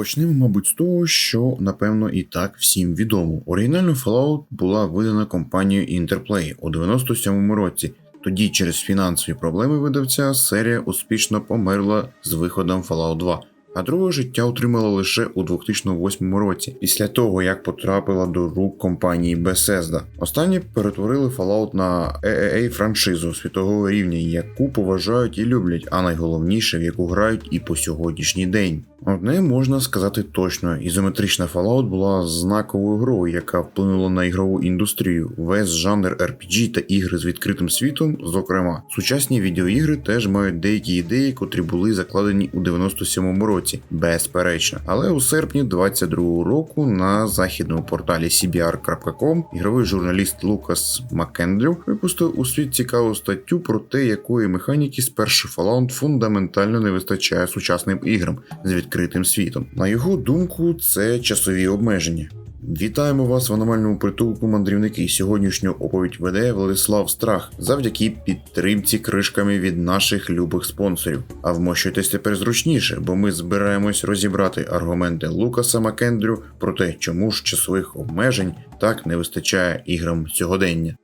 Почнемо, мабуть, з того, що напевно і так всім відомо. Оригінальна Fallout була видана компанією Interplay у 97-му році. Тоді через фінансові проблеми видавця серія успішно померла з виходом Fallout 2. А друге життя отримала лише у 2008 році, після того як потрапила до рук компанії Bethesda. Останні перетворили Fallout на EAA франшизу світового рівня, яку поважають і люблять, а найголовніше, в яку грають і по сьогоднішній день. Одне можна сказати точно: ізометрична Fallout була знаковою грою, яка вплинула на ігрову індустрію, весь жанр RPG та ігри з відкритим світом. Зокрема, сучасні відеоігри теж мають деякі ідеї, котрі були закладені у 97-му році, безперечно. Але у серпні 22-го року на західному порталі CBR.com ігровий журналіст Лукас Маккендрю випустив у світ цікаву статтю про те, якої механіки спершу Fallout фундаментально не вистачає сучасним іграм з відкритим світом. На його думку, це часові обмеження. Вітаємо вас в аномальному притулку мандрівники. Сьогоднішню оповідь веде Владислав Страх завдяки підтримці кришками від наших любих спонсорів. А вмощуйтесь тепер зручніше, бо ми збираємось розібрати аргументи Лукаса Макендрю про те, чому ж часових обмежень так не вистачає іграм сьогодення.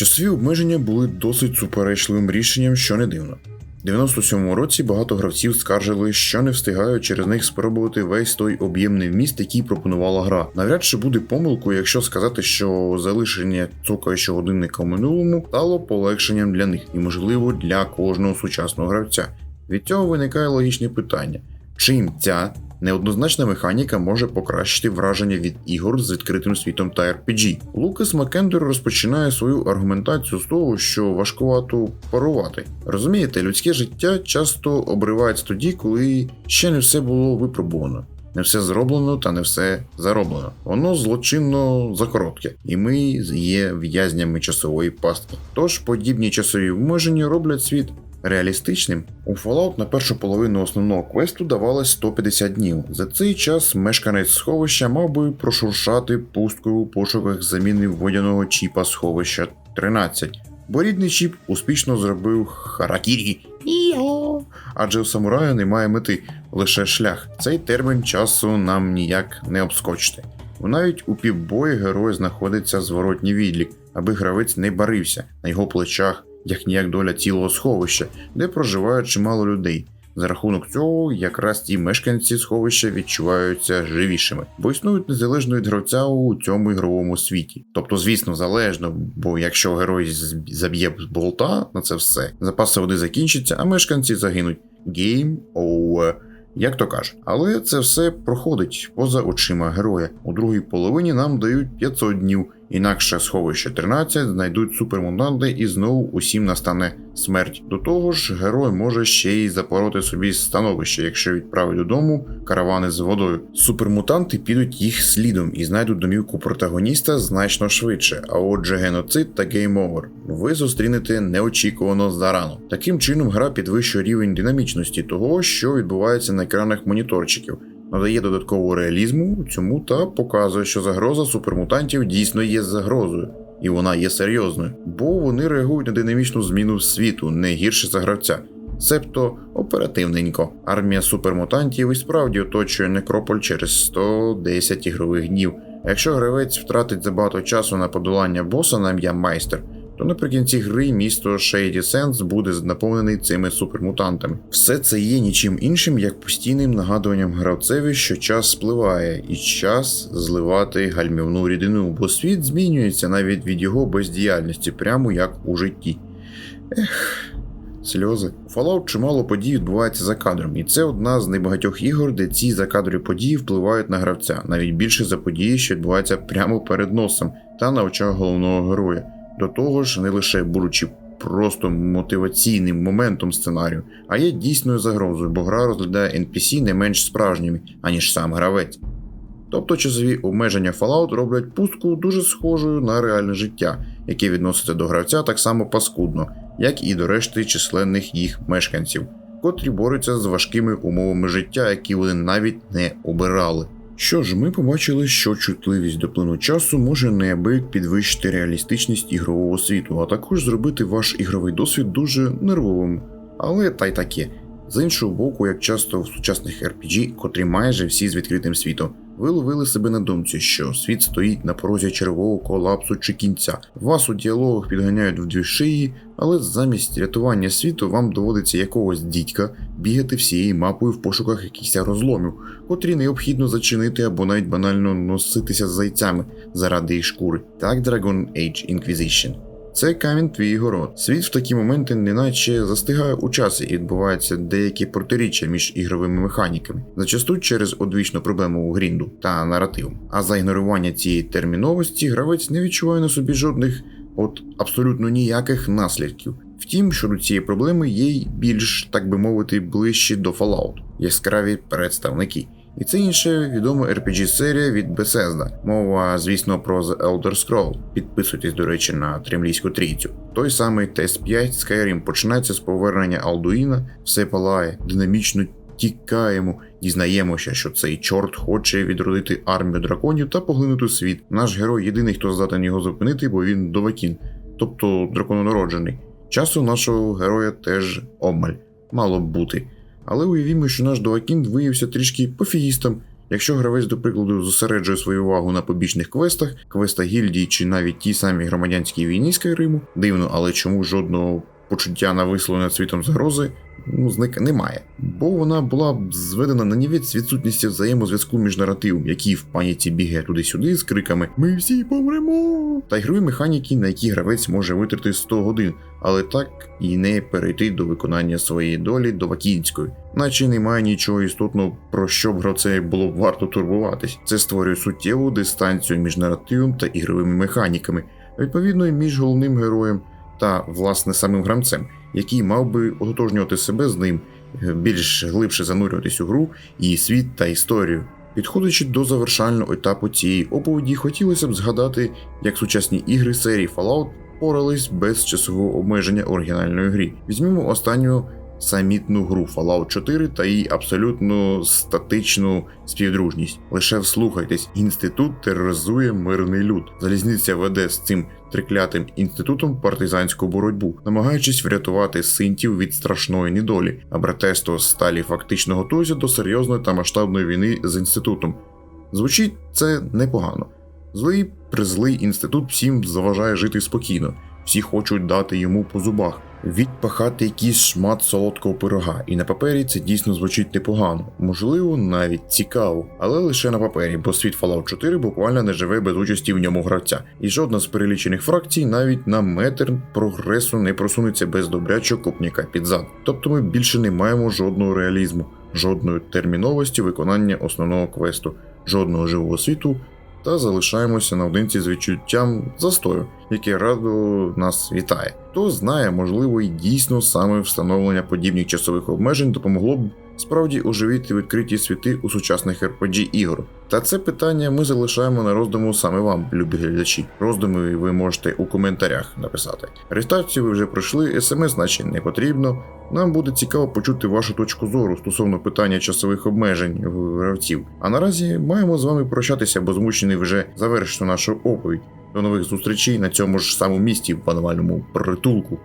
Часові обмеження були досить суперечливим рішенням, що не дивно. У 97-му році багато гравців скаржили, що не встигають через них спробувати весь той об'ємний вміст, який пропонувала гра. Навряд чи буде помилкою, якщо сказати, що залишення цокаючого годинника в минулому стало полегшенням для них і, можливо, для кожного сучасного гравця. Від цього виникає логічне питання: чим ця неоднозначна механіка може покращити враження від ігор з відкритим світом та RPG. Лукас Маккендер розпочинає свою аргументацію з того, що важкувато парувати. Розумієте, людське життя часто обривається тоді, коли ще не все було випробувано. Не все зроблено та не все зароблено. Воно злочинно закоротке, і ми є в'язнями часової пастки. Тож подібні часові обмеження роблять світ реалістичним. У Fallout на першу половину основного квесту давалось 150 днів. За цей час мешканець сховища мав би прошуршати пусткою у пошуках заміни водяного чіпа сховища 13. Бо рідний чіп успішно зробив харакірі. Адже у самурая немає мети, лише шлях. Цей термін часу нам ніяк не обскочити. Навіть у півбої герой знаходиться зворотній відлік, аби гравець не барився на його плечах як ніяк доля цілого сховища, де проживає чимало людей. За рахунок цього, якраз ті мешканці сховища відчуваються живішими, бо існують незалежно від гравця у цьому ігровому світі. Тобто, звісно, залежно, бо якщо герой заб'є болта на це все, запаси води закінчаться, а мешканці загинуть. Game over. Як то кажуть, але це все проходить поза очима героя. У другій половині нам дають 500 днів, інакше сховище 13 знайдуть супермутанти і знову усім настане смерть. До того ж, герой може ще й запороти собі становище, якщо відправить додому каравани з водою. Супермутанти підуть їх слідом і знайдуть домівку протагоніста значно швидше. А отже, геноцид та гейм-овер ви зустрінете неочікувано зарано. Таким чином, гра підвищує рівень динамічності того, що відбувається на екранах моніторчиків надає додаткового реалізму цьому та показує, що загроза супермутантів дійсно є загрозою, і вона є серйозною, бо вони реагують на динамічну зміну світу не гірше за гравця. Себто оперативненько. Армія супермутантів і справді оточує некрополь через 110 ігрових днів. Якщо гравець втратить забагато часу на подолання боса на ім'я майстер, то наприкінці гри місто Shady Sands буде наповнений цими супермутантами. Все це є нічим іншим, як постійним нагадуванням гравцеві, що час спливає, і час зливати гальмівну рідину, бо світ змінюється навіть від його бездіяльності, прямо як у житті. Ех. Сльози. У Fallout чимало подій відбувається за кадром, і це одна з небагатьох ігор, де ці закадрові події впливають на гравця, навіть більше за події, що відбуваються прямо перед носом та на очах головного героя. До того ж, не лише будучи просто мотиваційним моментом сценарію, а є дійсною загрозою, бо гра розглядає NPC не менш справжніми, аніж сам гравець. Тобто часові обмеження Fallout роблять пустку дуже схожою на реальне життя, яке відноситься до гравця так само паскудно, як і до решти численних їх мешканців, котрі борються з важкими умовами життя, які вони навіть не обирали. Що ж, ми побачили, що чутливість до плину часу може неабияк підвищити реалістичність ігрового світу, а також зробити ваш ігровий досвід дуже нервовим. Але та й таке. З іншого боку, як часто в сучасних RPG, котрі майже всі з відкритим світом, ви ловили себе на думці, що світ стоїть на порозі червового колапсу чи кінця. Вас у діалогах підганяють в дві шиї, але замість рятування світу вам доводиться якогось дідька бігати всією мапою в пошуках якихось розломів, котрі необхідно зачинити або навіть банально носитися з зайцями заради їх шкури. Так Dragon Age Inquisition. Це камінь твій город. Світ в такі моменти неначе застигає у часі і відбуваються деякі протиріччя між ігровими механіками, зачасту через одвічну проблему у грінду та наративом. А за ігнорування цієї терміновості гравець не відчуває на собі жодних от абсолютно ніяких наслідків. Втім, щодо цієї проблеми є й більш, так би мовити, ближчі до Fallout, яскраві представники. І це інша відома RPG-серія від Bethesda. Мова, звісно, про The Elder Scroll. Підписуйтесь, до речі, на Тремлійську трійцю. Той самий TS5 Skyrim починається з повернення Алдуїна, все палає, динамічно тікаємо, дізнаємося, що цей чорт хоче відродити армію драконів та поглинути світ. Наш герой єдиний, хто здатен його зупинити, бо він довакін, тобто дракононароджений. Часу нашого героя теж обмаль, мало б бути. Але уявімо, що наш Доакін виявився трішки пофігістом. Якщо гравець, до прикладу, зосереджує свою увагу на побічних квестах, квестах гільдії чи навіть тій самій громадянській війні Скайриму, дивно, але чому жодного почуття на висловлення світом загрози ну, зник немає. Бо вона була зведена на нівець відсутністю взаємозв'язку між наративом, який в паніці бігає туди-сюди з криками Ми всі помремо! Та ігрові механіки, на які гравець може витрати 100 годин, але так і не перейти до виконання своєї долі до Вакінської, наче немає нічого істотного, про що б гравцеві було б варто турбуватись. Це створює суттєву дистанцію між наративом та ігровими механіками, відповідно між головним героєм та власне самим гравцем, який мав би ототожнювати себе з ним, більш глибше занурюватись у гру, її світ та історію. Підходячи до завершального етапу цієї оповіді, хотілося б згадати, як сучасні ігри серії Fallout порались без часового обмеження оригінальної грі. Візьмімо останню самітну гру Fallout 4 та її абсолютно статичну співдружність. Лише вслухайтесь, інститут тероризує мирний люд. Залізниця веде з цим триклятим інститутом партизанську боротьбу, намагаючись врятувати синтів від страшної недолі, а братерство сталі фактично готується до серйозної та масштабної війни з інститутом. Звучить це непогано. Злий призлий інститут всім заважає жити спокійно, всі хочуть дати йому по зубах, відпахати якийсь шмат солодкого пирога, і на папері це дійсно звучить непогано, можливо, навіть цікаво, але лише на папері, бо світ Fallout 4 буквально не живе без участі в ньому гравця, і жодна з перелічених фракцій навіть на метр прогресу не просунеться без добрячого копніка під зад. Тобто ми більше не маємо жодного реалізму, жодної терміновості виконання основного квесту, жодного живого світу та залишаємося наодинці з відчуттям застою, яке радо нас вітає. Хто знає, можливо, і дійсно саме встановлення подібних часових обмежень допомогло б справді оживити відкриті світи у сучасних RPG ігор. Та це питання ми залишаємо на роздуму саме вам, любі глядачі. Роздуми ви можете у коментарях написати. Реєстрацію ви вже пройшли, смс, наче не потрібно. Нам буде цікаво почути вашу точку зору стосовно питання часових обмежень гравців. А наразі маємо з вами прощатися, бо змушений вже завершити нашу оповідь. До нових зустрічей на цьому ж самому місці в банальному притулку.